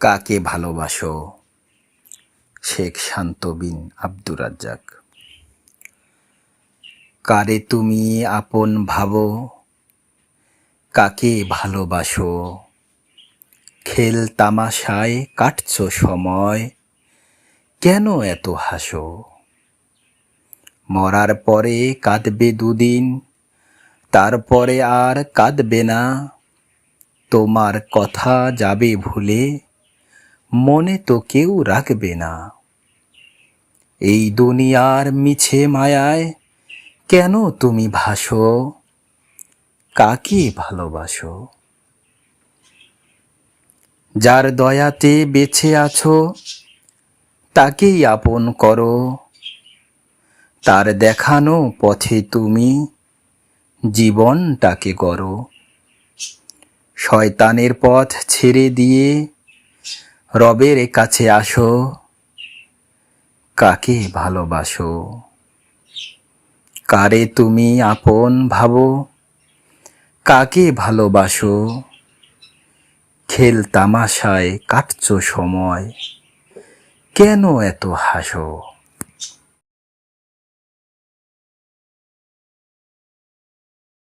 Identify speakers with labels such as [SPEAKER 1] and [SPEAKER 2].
[SPEAKER 1] কাকে ভালোবাসো? শেখ শান্ত বিন আব্দুর রাজ্জাক। কারে তুমি আপন ভাবো? কাকে ভালোবাসো? খেল তামাশায় কাটছ সময়? কেন এত হাসো? মরার পরে কাঁদবে দুদিন, তারপরে আর কাঁদবে না। তোমার কথা যাবে ভুলে মনে তো কেউ রাখবে না। এই দুনিয়ার মিছে মায়ায় কেন তুমি ভাসো? কাকে ভালোবাসো? যার দয়াতে বেছে আছো, তাকেই আপন করো। তার দেখানো পথে তুমি জীবনটাকে করো শয়তানের পথ ছেড়ে দিয়ে রবের কাছে আসো। কাকে ভালোবাসো? কারে তুমি আপন ভাবো? কাকে ভালোবাসো? খেল তামাশায় কাটছ সময়। কেন এত হাসো?